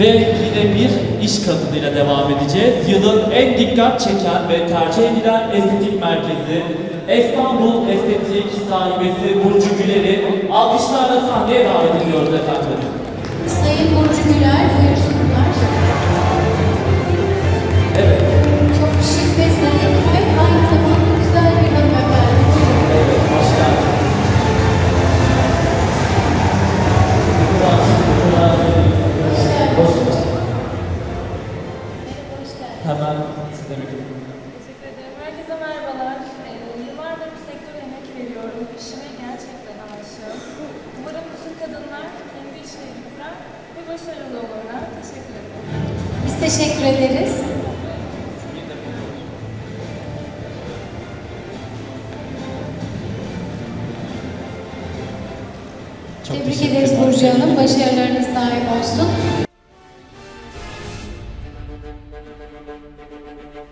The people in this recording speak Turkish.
Ve yine bir iş kadınıyla devam edeceğiz. Yılın en dikkat çeken ve tercih edilen estetik merkezi İstanbul Estetik sahibesi Burcu Güler'i alkışlarla sahneye davet ediyoruz efendim. Hemen size mikrofonu. Teşekkür ederim. Herkese merhabalar. Ee, yıllardır bu sektöre emek veriyorum. İşime gerçekten aşığım. Umarım bütün kadınlar kendi işlerini kurar ve başarılı olurlar. Teşekkür ederim. Biz teşekkür ederiz. Çok Tebrik ederiz. Burcu Hanım. Başarılarınız daim olsun.